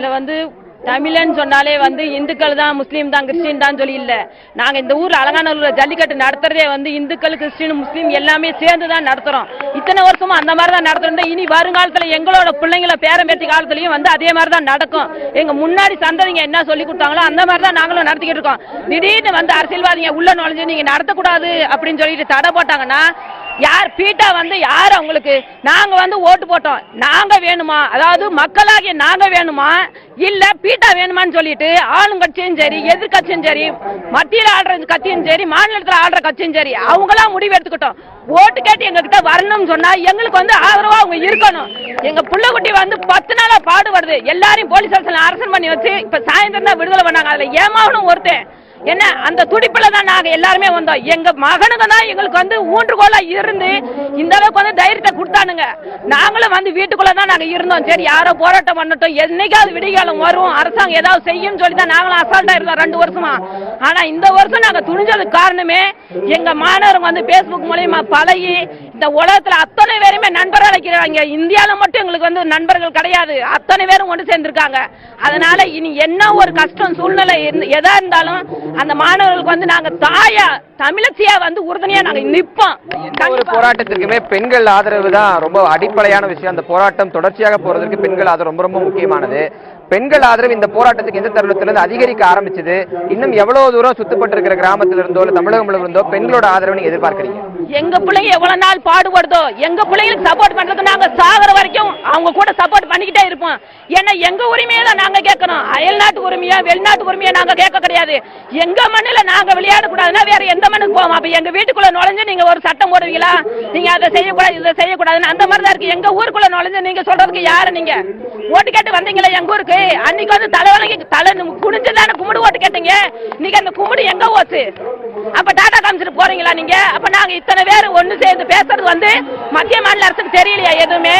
இதுல வந்து தமிழன் சொன்னாலே வந்து இந்துக்கள் தான் முஸ்லீம் தான் கிறிஸ்டின் தான் சொல்லி இல்ல. நாங்க இந்த ஊர்ல அலங்காநல்லூர்ல ஜல்லிக்கட்டு நடத்துறதே வந்து இந்துக்கள் கிறிஸ்டின் முஸ்லீம் எல்லாமே சேர்ந்து தான் நடத்துறோம். இத்தனை வருஷமா அந்த மாதிரி தான் நடத்துறோம். இனி வருங்காலத்துல எங்களோட பிள்ளைங்கள பேரம்பேத்தி காலத்துலயும் வந்து அதே மாதிரி தான் நடக்கும். எங்க முன்னாடி சந்ததிங்க என்ன சொல்லி கொடுத்தாங்களோ அந்த மாதிரி தான் நாங்களும் நடத்திக்கிட்டு இருக்கோம். திடீர்னு வந்து அரசியல்வாதிங்க உள்ள நுழைஞ்சு நீங்க நடத்தக்கூடாது அப்படின்னு சொல்லிட்டு தடை போட்டாங்கன்னா யார் பீட்டா வந்து யார் அவங்களுக்கு? நாங்க வந்து ஓட்டு போட்டோம். நாங்க வேணுமா? அதாவது மக்களாகிய நாங்க வேணுமா? இல்ல பீட்டா வேணுமான்னு சொல்லிட்டு ஆளுங்கட்சியும் சரி எதிர்கட்சியும் சரி மத்தியில் ஆடுற கட்சியும் சரி மாநிலத்தில் ஆடுற கட்சியும் சரி அவங்களா முடிவு எடுத்துக்கிட்டோம். ஓட்டு கேட்டு எங்ககிட்ட வரணும்னு சொன்னா எங்களுக்கு வந்து ஆதரவா அவங்க இருக்கணும். எங்க புள்ளக்குட்டி வந்து பத்து நாளா பாடுபடுது. எல்லாரையும் போலீஸ் ஸ்டேஷன்ல அரசன் பண்ணி வச்சு இப்ப சாயந்தரம் தான் விடுதலை பண்ணாங்க. அதுல ஏமாவனும் ஒருத்தன். என்ன அந்த துடிப்புல தான் நாங்க எல்லாருமே வந்தோம். எங்க மகனுங்க தான் எங்களுக்கு வந்து ஊன்றுகோலா இருந்து இந்த அளவுக்கு வந்து தைரியத்தை கொடுத்தானுங்க. நாங்களும் வந்து வீட்டுக்குள்ள தான் நாங்க இருந்தோம். சரி யாரோ போராட்டம் பண்ணட்டும். என்னைக்காவது விடிகாலம் வரும். அரசாங்கம் ஏதாவது செய்யும் சொல்லி தான் நாங்களும் அசால்ட்டா இருந்தோம் ரெண்டு வருஷமா. ஆனா இந்த வருஷம் நாங்க துணிஞ்சதுக்கு காரணமே எங்க மாணவர்கள் வந்து பேஸ்புக் மூலியமா பழகி இந்த உலகத்துல அத்தனை பேருமே நண்பர் அழைக்கிறாங்க இந்தியாவில மட்டும் எங்களுக்கு வந்து நண்பர்கள் கிடையாது. அத்தனை பேரும் ஒன்று சேர்ந்திருக்காங்க. அதனால இனி என்ன ஒரு கஷ்டம் சூழ்நிலை எதா இருந்தாலும் அந்த மாணவர்களுக்கு வந்து நாங்க தாயா தமிழச்சியா வந்து உறுதுணையா நாங்க நிற்போம் எந்த ஒரு போராட்டத்திற்குமே பெண்கள் ஆதரவு தான் ரொம்ப அடிப்படையான விஷயம். அந்த போராட்டம் தொடர்ச்சியாக போறதுக்கு பெண்கள் ஆதரவு ரொம்ப ரொம்ப முக்கியமானது. பெண்கள் ஆதரவு இந்த போராட்டத்துக்கு எந்த தருணத்திலிருந்து அதிகரிக்க ஆரம்பிச்சது? இன்னும் எவ்வளவு தூரம் சுத்தப்பட்டிருக்கிற கிராமத்திலிருந்தோ இல்ல தமிழகம் இருந்தோ பெண்களோட ஆதரவு நீங்க எதிர்பார்க்கறீங்க? எங்க பிள்ளைங்க எவ்வளவு நாள் பாடுபடுதோ எங்க பிள்ளைங்களுக்கு சப்போர்ட் பண்றதுக்கு நாங்க சாகிற வரைக்கும் அவங்க கூட சப்போர்ட் பண்ணிக்கிட்டே இருப்போம். ஏன்னா எங்க உரிமையை தான் நாங்க கேட்கணும். அயல்நாட்டு உரிமையா வெளிநாட்டு உரிமையா நாங்க கேட்க கிடையாது. எங்க மண்ணில நாங்க விளையாட கூடாதுன்னா வேற எந்த மண்ணுக்கு போவோம்? அப்ப எங்க வீட்டுக்குள்ள நுழைஞ்சு நீங்க ஒரு சட்டம் போடுவீங்களா? நீங்க அதை செய்யக்கூடாது இதை செய்யக்கூடாதுன்னு அந்த மாதிரி தான் இருக்கு. எங்க ஊருக்குள்ள நுழைஞ்சு நீங்க சொல்றதுக்கு யாரு நீங்க? ஓட்டு கேட்டு வந்தீங்களா எங்க ஊருக்கு? அன்னைக்கு வந்து தலைவலங்கி தலை குனிஞ்சு தானே கும்பிடு ஓட்டு கேட்டீங்க? இன்னைக்கு அந்த கும்பிடு எங்க ஓச்சு அப்ப டாடா காமிச்சிட்டு போறீங்களா நீங்க? அப்ப நாங்க இத்தனை பேர் ஒண்ணு சேர்ந்து பேசுறது வந்து மத்திய மாநில அரசுக்கு தெரியலையா எதுவுமே?